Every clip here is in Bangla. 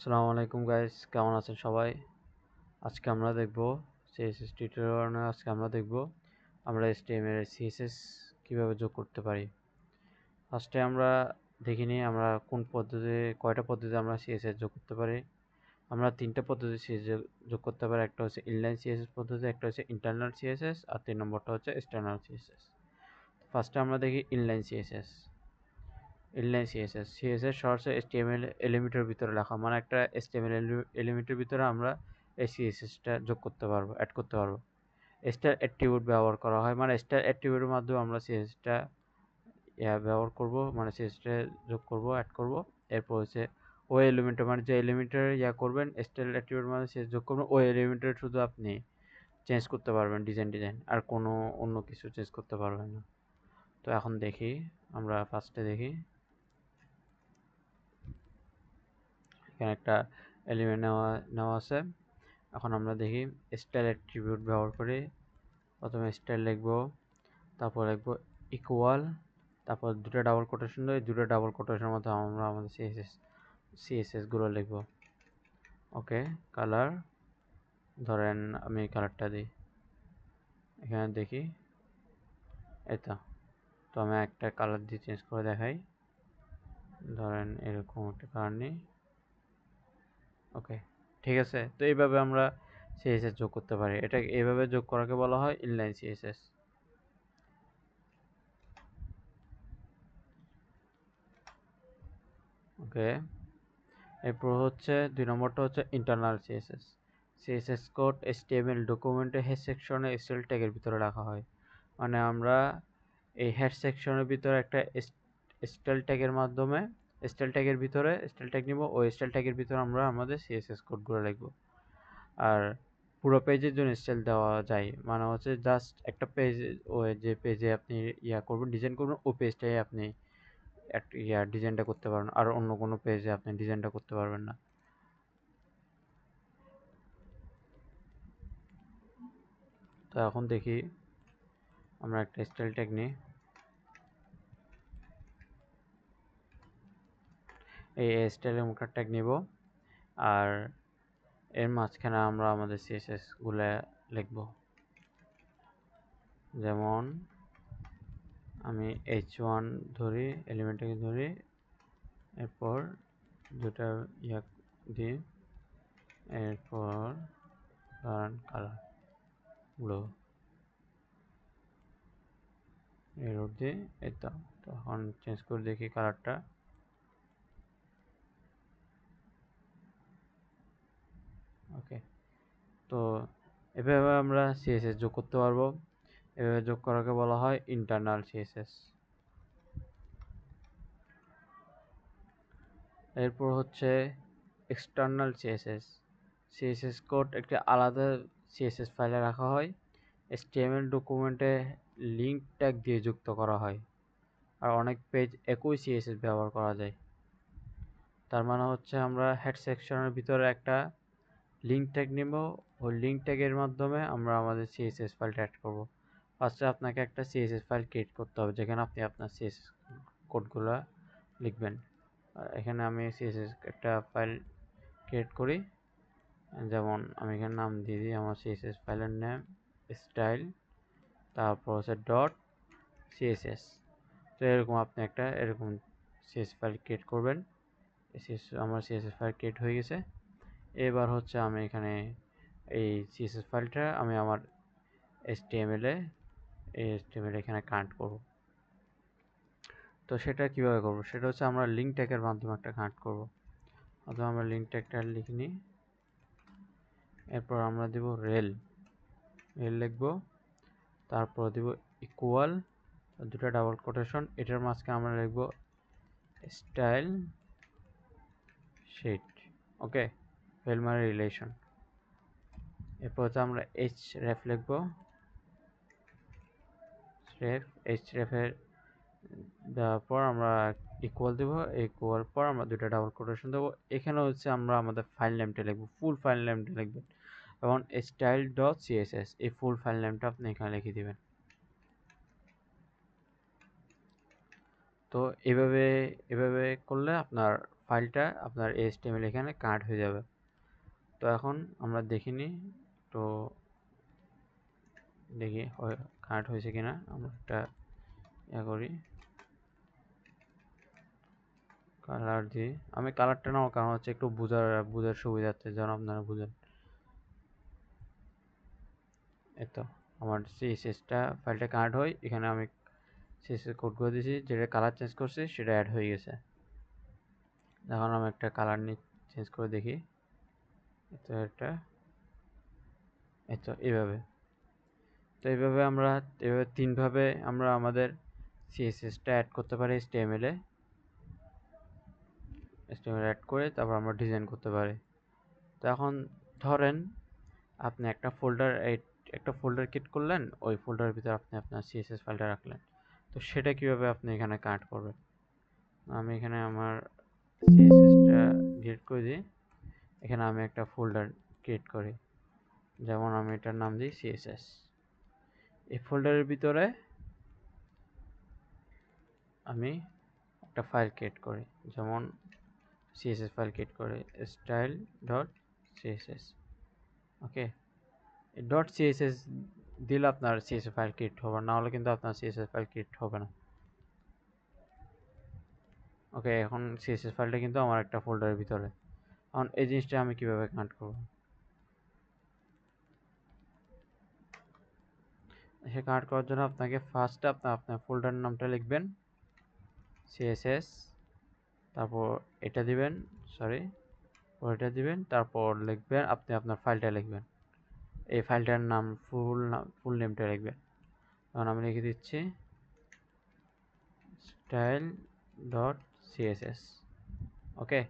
আসসালামু আলাইকুম গাইস কেমন আছেন সবাই? আজকে আমরা দেখব সিএসএস টিউটোরিয়ালে আজকে আমরা দেখব আমরা এসটিএমএল এর সিএসএস কীভাবে যোগ করতে পারি। ফার্স্টে আমরা দেখিনি আমরা কোন পদ্ধতি কয়টা পদ্ধতি আমরা সিএসএস যোগ করতে পারি। আমরা তিনটা পদ্ধতি সিএসএস যোগ করতে পারি, একটা হচ্ছে ইনলাইন সিএসএস পদ্ধতি, একটা হচ্ছে ইন্টারনাল সিএসএস আর তিন নম্বরটা হচ্ছে এক্সটার্নাল সিএসএস ফার্স্টে আমরা দেখি inline CSS inline CSS CSS সরাসরি এসটিএমএল এলিমেন্টের ভিতরে লেখা মানে একটা এসটিএমএল এলিমেন্টের ভিতরে আমরা এই সিএসএসটা যোগ করতে পারব অ্যাড করতে পারব। স্টার অ্যাট্রিবিউট ব্যবহার করা হয় মানে স্টার অ্যাট্রিবিউটের মাধ্যমে আমরা সিএসএসটা ইয়া, ব্যবহার করব মানে সিএসএসটা যোগ করব অ্যাড করব। এরপর হচ্ছে ওই এলিমেন্টের মানে যে এলিমেন্টের ইয়া করবেন স্টার অ্যাট্রিবিউট মানে সিএস যোগ করবেন ওই এলিমেন্টের শুধু আপনি চেঞ্জ করতে পারবেন ডিজাইন ডিজাইন আর কোনো অন্য কিছু চেঞ্জ করতে পারবেন না। তো এখন দেখি, আমরা ফার্স্টে দেখি। এখানে একটা এলিমেন্ট নেওয়া নেওয়া আছে। এখন আমরা দেখি স্টাইল অ্যাট্রিবিউট ব্যবহার করে। প্রথমে স্টাইল লিখব, তারপর লিখব ইকুয়াল তারপর দুটো ডাবল কোটেশন দেয় দুটো ডাবল কোটেশনের মধ্যে আমরা আমাদের সিএসএস সিএসএসগুলো লিখব। ওকে কালার ধরেন আমি কালারটা দিই। এখানে দেখি এটা তো। আমি একটা কালার দিয়ে চেঞ্জ করে দেখাই। ধরেন এরকম একটা কালার নিই। ওকে, ঠিক আছে। তো এইভাবে আমরা সিএসএস যোগ করতে পারি। এটা এইভাবে যোগ করাকে বলা হয় ইনলাইন সিএসএস ওকে, এরপর হচ্ছে দুই নম্বরটা হচ্ছে internal CSS CSS code HTML ডকুমেন্টে হেড সেকশনে এসএল ট্যাগের ভিতরে রাখা হয়। মানে আমরা এই হেড সেকশনের ভিতরে একটা স্টাইল ট্যাগের মাধ্যমে স্টাইল ট্যাগের ভিতরে স্টাইল ট্যাগ নিব, ওই স্টাইল ট্যাগের ভিতরে আমরা আমাদের সিএসএস কোডগুলো লিখব। আর পুরো পেজের জন্য স্টাইল দেওয়া যায় মানে হচ্ছে জাস্ট একটা পেজ ওই যে পেজে আপনি ইয়া করবেন ডিজাইন করবেন, ওই পেজটাই আপনি ইয়া ডিজাইনটা করতে পারবেন, আর অন্য কোনো পেজে আপনি ডিজাইনটা করতে পারবেন না। তো এখন দেখি আমরা একটা স্টাইল ট্যাগ নিই। এই স্টাইলের মুখটা ট্যাগ নিব। আর এর মাঝখানে আমরা আমাদের সিএসএসগুলো লিখব। যেমন আমি এইচ ওয়ান ধরি এলিমেন্টটাকে ধরি, এরপর দুটা ইয়া দিই, এরপর কালার ব্লু এর দিয়ে এটা তখন চেঞ্জ করে দেখি কালারটা ওকে। তো এভাবে আমরা সিএসএস যোগ করতে পারব। এভাবে যোগ করাকে বলা হয় ইন্টারনাল সিএসএস এরপর হচ্ছে এক্সটার্নাল সিএসএস সিএসএস কোড একটি আলাদা সিএসএস ফাইলে রাখা হয়। এসটিএমএল ডকুমেন্টে লিঙ্ক ট্যাগ দিয়ে যুক্ত করা হয়। আর অনেক পেজ একই সিএসএস ব্যবহার করা যায়। তার মানে হচ্ছে আমরা হেড সেকশনের ভিতরে একটা লিঙ্ক ট্যাগ নেব। ওই লিঙ্ক ট্যাগের মাধ্যমে আমরা আমাদের সিএসএস ফাইলটা অ্যাড করব। ফার্স্টে আপনাকে একটা সিএসএস ফাইল ক্রিয়েট করতে হবে, যেখানে আপনি আপনার সিএসএস কোডগুলো লিখবেন। এখানে আমি সিএসএস একটা ফাইল ক্রিয়েট করি। যেমন আমি এখানে নাম দিয়ে দিই, আমার সিএসএস ফাইলের নাম স্টাইল তারপর হচ্ছে ডট সিএসএস তো এরকম আপনি একটা এরকম সিএস ফাইল ক্রিয়েট করবেন। আমার সিএসএস ফাইল ক্রিয়েট হয়ে গেছে। এবার হচ্ছে আমি এখানে এই সিএসএস ফাইলটা আমি আমার এসটিএমএল এই এসটিএমএল এখানে কানেক্ট করব। তো সেটা কীভাবে করব? সেটা হচ্ছে আমরা লিঙ্ক ট্যাগের মাধ্যমে একটা কানেক্ট করব। অথবা আমরা লিঙ্ক ট্যাগটা লিখে নিই। এরপর আমরা দেব রেল রেল লিখব। তারপর দেব ইকুয়াল দুটো ডাবল কোটেশন এটার মাঝখানে আমরা লিখব স্টাইল শিট ওকে ফেলমারি রিলেশন এরপর হচ্ছে আমরা এইচ রেফ লিখব। রেফ এইচ রেফের দেওয়ার পর আমরা ইকুয়াল দেব ইকুয়াল পর আমরা দুটো ডাবল কোটেশন দেবো। এখানে হচ্ছে আমরা আমাদের ফাইল নেমটা লিখব ফুল ফাইল নেমটা লিখবেন। এবং স্টাইল ডট সিএসএস এই ফুল ফাইল নেমটা আপনি এখানে লিখে দিবেন। তো এভাবে এভাবে করলে আপনার ফাইলটা আপনার এইচটিএমএল এখানে কানেক্ট হয়ে যাবে। তো এখন আমরা দেখিনি তো দেখি কানেক্ট হয়েছে কিনা, আমরা একটা ইয়ে করি। কালার দিই আমি কালারটা নেওয়ার কারণ হচ্ছে একটু বোঝার বোঝার সুবিধার্থে যেন আপনারা বুঝেন। এই তো, আমার সিএসএসটা ফাইলটা কানেক্ট হয় এখানে আমি সিএসএস কোড করে দিয়েছি, যেটা কালার চেঞ্জ করছি, সেটা অ্যাড হয়ে গেছে। এখন আমি একটা কালার নিয়ে চেঞ্জ করে দেখি। তো এটা এই তো এইভাবে তো এইভাবে আমরা, এভাবে তিনভাবে আমরা আমাদের সিএসএসটা অ্যাড করতে পারি এসটিএমএলে এসটিএমএল অ্যাড করে তারপর আমরা ডিজাইন করতে পারি। তো এখন ধরেন আপনি একটা ফোল্ডার একটা ফোল্ডার ক্রিয়েট করলেন, ওই ফোল্ডারের ভিতরে আপনি আপনার সিএসএস ফাইলটা রাখলেন। তো সেটা কীভাবে আপনি এখানে কাট করবেন? আমি এখানে আমার সিএসএসটা ডিলিট করে দিই। এখানে আমি একটা ফোল্ডার ক্রিয়েট করি। যেমন আমি এটার নাম দিই সিএসএস এই ফোল্ডারের ভিতরে আমি একটা ফাইল ক্রিয়েট করি। যেমন সিএসএস ফাইল ক্রিয়েট করি style dot CSS okay dot CSS দিলে আপনার সিএসএস ফাইল ক্রিয়েট হবে না হলে কিন্তু আপনার সিএসএস ফাইল ক্রিয়েট হবে না। ওকে এখন সিএসএস ফাইলটা কিন্তু আমার একটা ফোল্ডারের ভিতরে। এখন এই জিনিসটা আমি কীভাবে কানেক্ট করব? সে কানেক্ট করার জন্য আপনাকে ফার্স্ট আপনার আপনার ফোল্ডার নামটা লিখবেন। সিএসএস তারপর এটা দিবেন সরি এটা দিবেন, তারপর লিখবেন, আপনি আপনার ফাইলটা লিখবেন। এই ফাইলটার নাম ফুল নাম ফুল নেমটা লিখবেন। তখন আমি লিখে দিচ্ছি স্টাইল ডট সিএসএস ওকে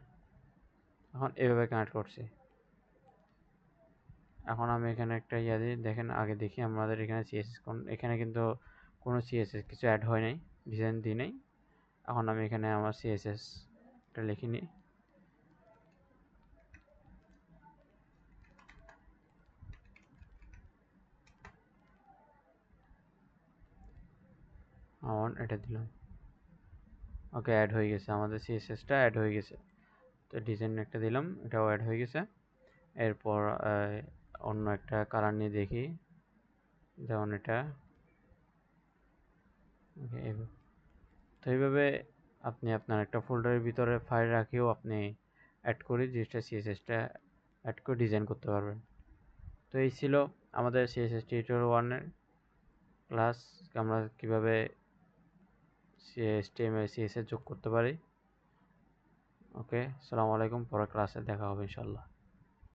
এখন এভাবে কানেক্ট করছি। এখন আমি এখানে একটা ইয়া দিই, দেখেন আগে দেখি আমাদের এখানে সিএসএস কোন, এখানে কিন্তু কোনো সিএসএস কিছু অ্যাড হয় নাই ডিজাইন দিই নাই। এখন আমি এখানে আমার সিএসএসটা লিখে নিই। আমার এটা দিলাম। ওকে অ্যাড হয়ে গেছে, আমাদের সিএসএসটা অ্যাড হয়ে গেছে। তো ডিজাইন একটা দিলাম, এটাও অ্যাড হয়ে গেছে। এরপর অন্য একটা কালার নিয়ে দেখি। যেমন এটা। তো এইভাবে আপনি আপনার একটা ফোল্ডারের ভিতরে ফাইল রাখিও আপনি অ্যাড করে জিনিসটা সিএসএসটা অ্যাড করে ডিজাইন করতে পারবেন। তো এই ছিল আমাদের সিএসএস টিউটোরিয়াল ওয়ানের ক্লাস আমরা কীভাবে সিএসটিএমএল সিএসএস যোগ করতে পারি। ওকে সালামু আলাইকুম পরের ক্লাসে দেখা হবে ইনশাল্লাহ